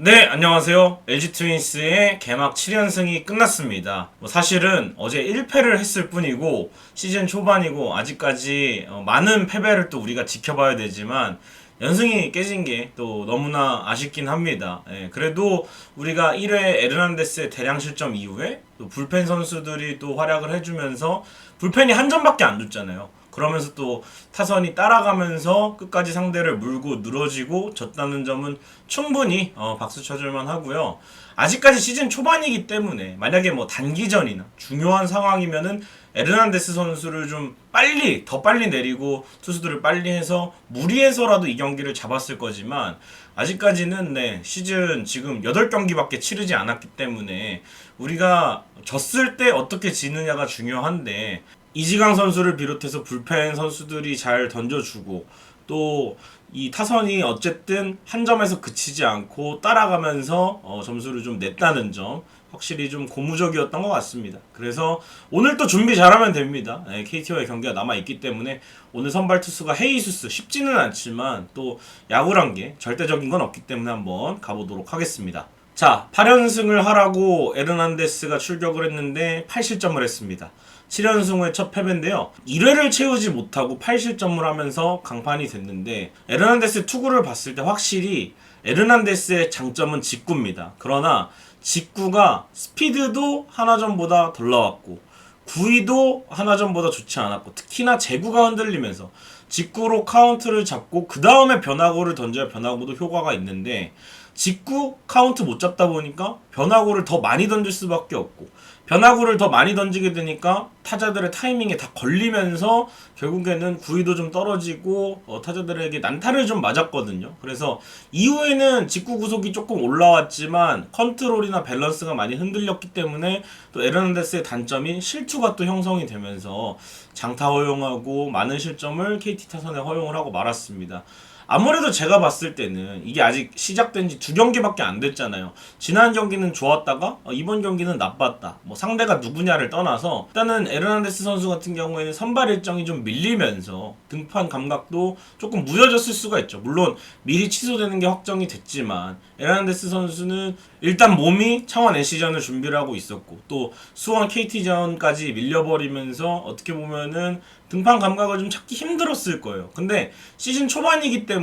네, 안녕하세요. LG 트윈스의 개막 7연승이 끝났습니다. 뭐 사실은 어제 1패를 했을 뿐이고 시즌 초반이고 아직까지 어, 많은 패배를 또 우리가 지켜봐야 되지만 연승이 깨진 게 또 너무나 아쉽긴 합니다. 예, 그래도 우리가 1회 에르난데스의 대량 실점 이후에 또 불펜 선수들이 또 활약을 해주면서 불펜이 한 점밖에 안 줬잖아요. 그러면서 또 타선이 따라가면서 끝까지 상대를 물고 늘어지고 졌다는 점은 충분히 어, 박수 쳐줄만 하고요. 아직까지 시즌 초반이기 때문에 만약에 뭐 단기전이나 중요한 상황이면은 에르난데스 선수를 좀 빨리 더 빨리 내리고 투수들을 빨리 해서 무리해서라도 이 경기를 잡았을 거지만 아직까지는 네 시즌 지금 8경기밖에 치르지 않았기 때문에 우리가 졌을 때 어떻게 지느냐가 중요한데 이지강 선수를 비롯해서 불펜 선수들이 잘 던져주고 또 이 타선이 어쨌든 한 점에서 그치지 않고 따라가면서 어, 점수를 좀 냈다는 점 확실히 좀 고무적이었던 것 같습니다. 그래서 오늘 또 준비 잘하면 됩니다. 네, KT와의 경기가 남아 있기 때문에 오늘 선발 투수가 헤이수스 쉽지는 않지만 또 야구란 게 절대적인 건 없기 때문에 한번 가보도록 하겠습니다. 자, 8연승을 하라고 에르난데스가 출격을 했는데 8실점을 했습니다. 7연승 후의 첫 패배인데요. 1회를 채우지 못하고 8실점을 하면서 강판이 됐는데 에르난데스 투구를 봤을 때 확실히 에르난데스의 장점은 직구입니다. 그러나 직구가 스피드도 하나전보다 덜 나왔고 구위도 하나전보다 좋지 않았고 특히나 제구가 흔들리면서 직구로 카운트를 잡고 그 다음에 변화구를 던져야 변화구도 효과가 있는데 직구 카운트 못 잡다 보니까 변화구를 더 많이 던질 수밖에 없고 변화구를 더 많이 던지게 되니까 타자들의 타이밍에 다 걸리면서 결국에는 구위도 좀 떨어지고 어, 타자들에게 난타를 좀 맞았거든요. 그래서 이후에는 직구 구속이 조금 올라왔지만 컨트롤이나 밸런스가 많이 흔들렸기 때문에 또 에르난데스의 단점인 실투가 또 형성이 되면서 장타 허용하고 많은 실점을 KT 타선에 허용을 하고 말았습니다. 아무래도 제가 봤을 때는 이게 아직 시작된 지 두 경기밖에 안 됐잖아요. 지난 경기는 좋았다가 어, 이번 경기는 나빴다. 뭐 상대가 누구냐를 떠나서 일단은 에르난데스 선수 같은 경우에는 선발 일정이 좀 밀리면서 등판 감각도 조금 무뎌졌을 수가 있죠. 물론 미리 취소되는 게 확정이 됐지만 에르난데스 선수는 일단 몸이 창원 NC전을 준비를 하고 있었고 또 수원 KT전까지 밀려버리면서 어떻게 보면은 등판 감각을 좀 찾기 힘들었을 거예요. 근데 시즌 초반이기 때문에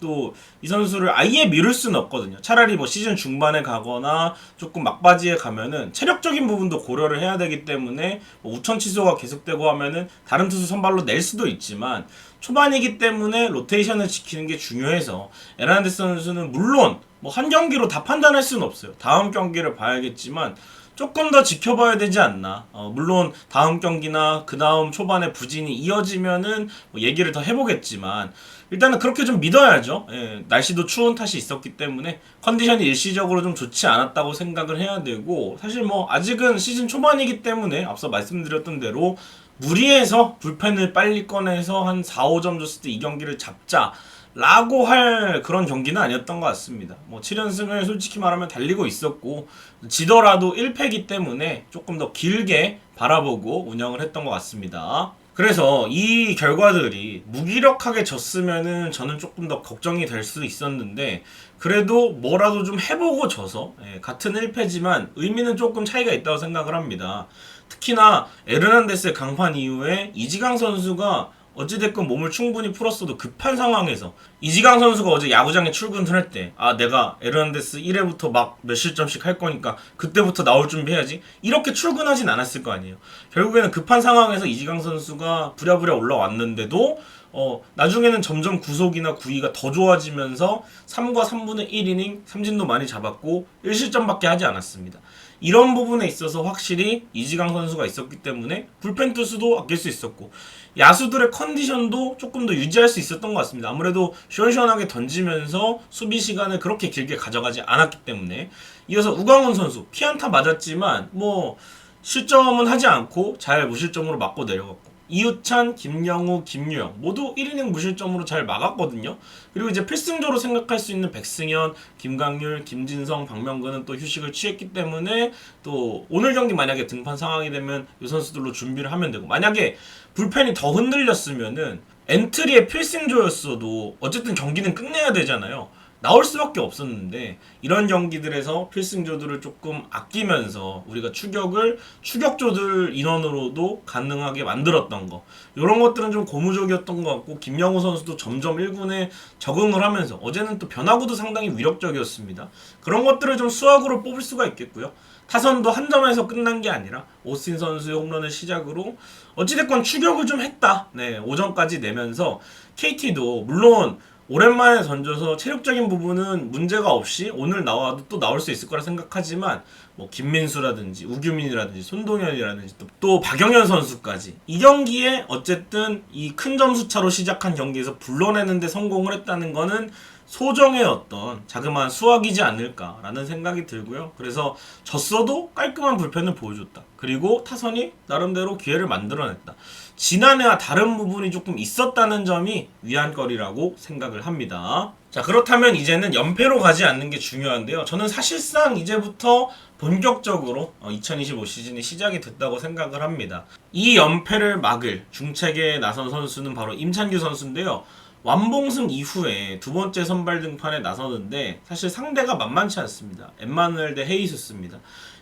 또 이 선수를 아예 미룰 수는 없거든요. 차라리 뭐 시즌 중반에 가거나 조금 막바지에 가면은 체력적인 부분도 고려를 해야 되기 때문에 뭐 우천 취소가 계속되고 하면은 다른 투수 선발로 낼 수도 있지만 초반이기 때문에 로테이션을 지키는 게 중요해서 에란데스 선수는 물론 뭐 한 경기로 다 판단할 수는 없어요. 다음 경기를 봐야겠지만 조금 더 지켜봐야 되지 않나. 어, 물론 다음 경기나 그 다음 초반에 부진이 이어지면은 뭐 얘기를 더 해보겠지만 일단은 그렇게 좀 믿어야죠. 예, 날씨도 추운 탓이 있었기 때문에 컨디션이 일시적으로 좀 좋지 않았다고 생각을 해야 되고 사실 뭐 아직은 시즌 초반이기 때문에 앞서 말씀드렸던 대로 무리해서 불펜을 빨리 꺼내서 한 4, 5점 줬을 때 이 경기를 잡자. 라고 할 그런 경기는 아니었던 것 같습니다. 뭐 7연승을 솔직히 말하면 달리고 있었고 지더라도 1패기 때문에 조금 더 길게 바라보고 운영을 했던 것 같습니다. 그래서 이 결과들이 무기력하게 졌으면은 저는 조금 더 걱정이 될 수 있었는데 그래도 뭐라도 좀 해보고 져서 예, 같은 1패지만 의미는 조금 차이가 있다고 생각을 합니다. 특히나 에르난데스의 강판 이후에 이지강 선수가 어찌됐건 몸을 충분히 풀었어도 급한 상황에서 이지강 선수가 어제 야구장에 출근을 할때 아 내가 에르난데스 1회부터 막 몇 실점씩 할 거니까 그때부터 나올 준비해야지 이렇게 출근하진 않았을 거 아니에요. 결국에는 급한 상황에서 이지강 선수가 부랴부랴 올라왔는데도 어 나중에는 점점 구속이나 구위가 더 좋아지면서 3과 3분의 1이닝 삼진도 많이 잡았고 1실점밖에 하지 않았습니다 이런 부분에 있어서 확실히 이지강 선수가 있었기 때문에 불펜 투수도 아낄 수 있었고 야수들의 컨디션도 조금 더 유지할 수 있었던 것 같습니다. 아무래도 시원시원하게 던지면서 수비 시간을 그렇게 길게 가져가지 않았기 때문에 이어서 우광훈 선수 피안타 맞았지만 뭐 실점은 하지 않고 잘 무실점으로 맞고 내려갔고 이우찬, 김영우, 김유영 모두 1이닝 무실점으로 잘 막았거든요. 그리고 이제 필승조로 생각할 수 있는 백승현, 김강률, 김진성, 박명근은 또 휴식을 취했기 때문에 또 오늘 경기 만약에 등판 상황이 되면 이 선수들로 준비를 하면 되고 만약에 불펜이 더 흔들렸으면은 엔트리의 필승조였어도 어쨌든 경기는 끝내야 되잖아요. 나올 수밖에 없었는데 이런 경기들에서 필승조들을 조금 아끼면서 우리가 추격을 추격조들 인원으로도 가능하게 만들었던 거 이런 것들은 좀 고무적이었던 것 같고 김영우 선수도 점점 1군에 적응을 하면서 어제는 또 변화구도 상당히 위력적이었습니다. 그런 것들을 좀 수학으로 뽑을 수가 있겠고요. 타선도 한 점에서 끝난 게 아니라 오스틴 선수의 홈런을 시작으로 어찌됐건 추격을 좀 했다. 네, 5점까지 내면서 KT도 물론 오랜만에 던져서 체력적인 부분은 문제가 없이 오늘 나와도 또 나올 수 있을 거라 생각하지만 뭐 김민수라든지 우규민이라든지 손동현이라든지 또, 또 박영현 선수까지 이 경기에 어쨌든 이 큰 점수 차로 시작한 경기에서 불러내는데 성공을 했다는 거는 소정의 어떤 자그마한 수확이지 않을까라는 생각이 들고요. 그래서 졌어도 깔끔한 불펜을 보여줬다. 그리고 타선이 나름대로 기회를 만들어냈다. 지난해와 다른 부분이 조금 있었다는 점이 위안거리라고 생각을 합니다. 자, 그렇다면 이제는 연패로 가지 않는 게 중요한데요. 저는 사실상 이제부터 본격적으로 2025 시즌이 시작이 됐다고 생각을 합니다. 이 연패를 막을 중책에 나선 선수는 바로 임찬규 선수인데요. 완봉승 이후에 두 번째 선발 등판에 나서는데 사실 상대가 만만치 않습니다. 엠마누엘 대 헤이수스입니다.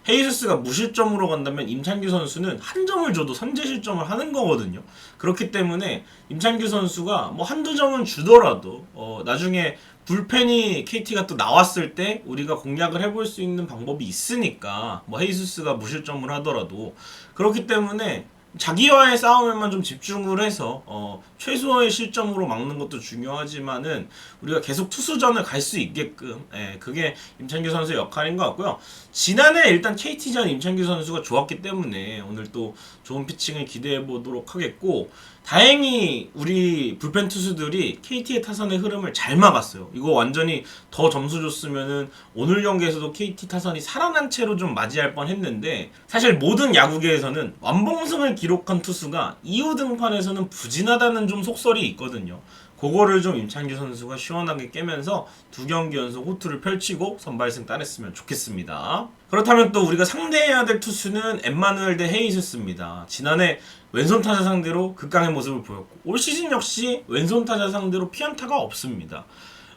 헤이수스가 무실점으로 간다면 임찬규 선수는 한 점을 줘도 선제 실점을 하는 거거든요. 그렇기 때문에 임찬규 선수가 뭐 한두 점은 주더라도 어 나중에 불펜이 KT가 또 나왔을 때 우리가 공략을 해볼 수 있는 방법이 있으니까 뭐 헤이수스가 무실점을 하더라도 그렇기 때문에 자기와의 싸움에만 좀 집중을 해서 어, 최소의 실점으로 막는 것도 중요하지만은 우리가 계속 투수전을 갈 수 있게끔 예, 그게 임찬규 선수의 역할인 것 같고요. 지난해 일단 KT전 임찬규 선수가 좋았기 때문에 오늘 또 좋은 피칭을 기대해 보도록 하겠고 다행히 우리 불펜 투수들이 KT의 타선의 흐름을 잘 막았어요. 이거 완전히 더 점수 줬으면은 오늘 경기에서도 KT 타선이 살아난 채로 좀 맞이할 뻔했는데 사실 모든 야구계에서는 완봉승을 기록한 투수가 이후 등판에서는 부진하다는 좀 속설이 있거든요. 그거를 좀 임창규 선수가 시원하게 깨면서 두 경기 연속 호투를 펼치고 선발승 따냈으면 좋겠습니다. 그렇다면 또 우리가 상대해야 될 투수는 엠마누엘 대 헤이스스입니다. 지난해 왼손 타자 상대로 극강의 모습을 보였고 올 시즌 역시 왼손 타자 상대로 피안타가 없습니다.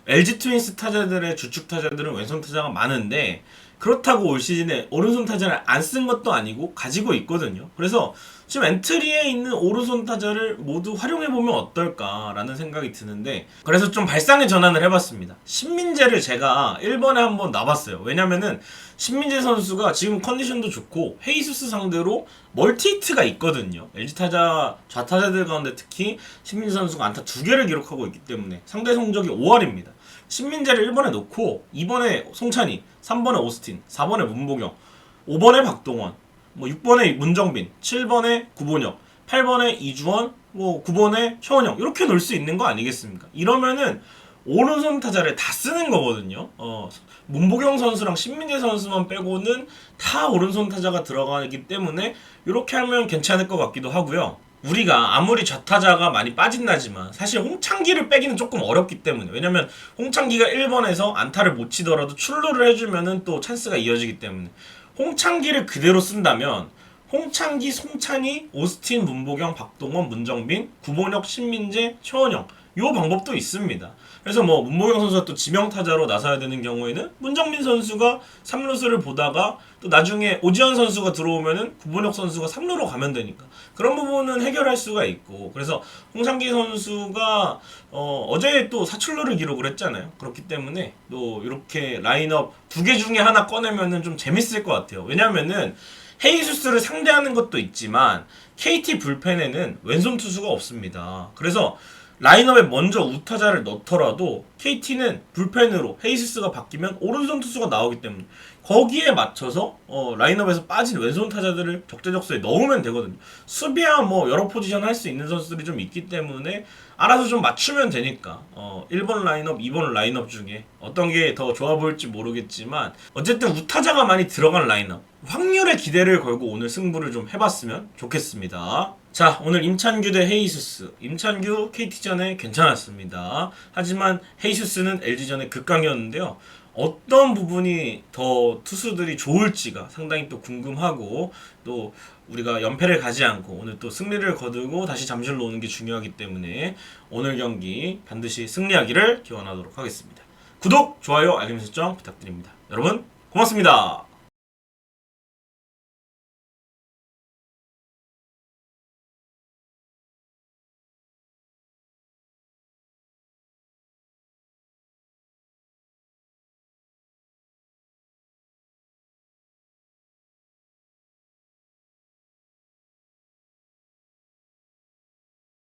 LG 트윈스 타자들의 주축 타자들은 왼손 타자가 많은데 그렇다고 올 시즌에 오른손 타자를 안 쓴 것도 아니고 가지고 있거든요. 그래서 지금 엔트리에 있는 오른손 타자를 모두 활용해 보면 어떨까라는 생각이 드는데 그래서 좀 발상의 전환을 해봤습니다. 신민재를 제가 1번에 한번 놔봤어요. 왜냐면은 신민재 선수가 지금 컨디션도 좋고 헤이수스 상대로 멀티히트가 있거든요. LG 타자 좌타자들 가운데 특히 신민재 선수가 안타 두 개를 기록하고 있기 때문에 상대 성적이 5할입니다. 신민재를 1번에 놓고 2번에 송찬희, 3번에 오스틴, 4번에 문보경, 5번에 박동원, 뭐 6번에 문정빈, 7번에 구본혁, 8번에 이주원, 뭐 9번에 최원영 이렇게 놓을 수 있는 거 아니겠습니까? 이러면은 오른손 타자를 다 쓰는 거거든요. 어, 문보경 선수랑 신민재 선수만 빼고는 다 오른손 타자가 들어가기 때문에 이렇게 하면 괜찮을 것 같기도 하고요. 우리가 아무리 좌타자가 많이 빠진다지만 사실 홍창기를 빼기는 조금 어렵기 때문에 왜냐면 홍창기가 1번에서 안타를 못 치더라도 출루를 해주면은 또 찬스가 이어지기 때문에 홍창기를 그대로 쓴다면 홍창기, 송찬희, 오스틴, 문보경, 박동원, 문정빈, 구본혁, 신민재, 최원영 요 방법도 있습니다. 그래서 뭐 문보경 선수가 또 지명 타자로 나서야 되는 경우에는 문정민 선수가 3루수를 보다가 또 나중에 오지환 선수가 들어오면은 구본혁 선수가 3루로 가면 되니까 그런 부분은 해결할 수가 있고 그래서 홍창기 선수가 어, 어제 또 사출루를 기록을 했잖아요. 그렇기 때문에 또 이렇게 라인업 두 개 중에 하나 꺼내면은 좀 재밌을 것 같아요. 왜냐면은 헤이수스를 상대하는 것도 있지만 KT 불펜에는 왼손 투수가 없습니다. 그래서 라인업에 먼저 우타자를 넣더라도 KT는 불펜으로 헤이스스가 바뀌면 오른손 투수가 나오기 때문에 거기에 맞춰서 어, 라인업에서 빠진 왼손 타자들을 적재적소에 넣으면 되거든요. 수비야 뭐 여러 포지션 할 수 있는 선수들이 좀 있기 때문에 알아서 좀 맞추면 되니까 어, 1번 라인업, 2번 라인업 중에 어떤 게 더 좋아 보일지 모르겠지만 어쨌든 우타자가 많이 들어간 라인업 확률의 기대를 걸고 오늘 승부를 좀 해봤으면 좋겠습니다. 자 오늘 임찬규 대 헤이수스 임찬규 KT전에 괜찮았습니다. 하지만 헤이수스는 LG전에 극강이었는데요. 어떤 부분이 더 투수들이 좋을지가 상당히 또 궁금하고 또 우리가 연패를 가지 않고 오늘 또 승리를 거두고 다시 잠실로 오는 게 중요하기 때문에 오늘 경기 반드시 승리하기를 기원하도록 하겠습니다. 구독, 좋아요, 알림 설정 부탁드립니다. 여러분 고맙습니다.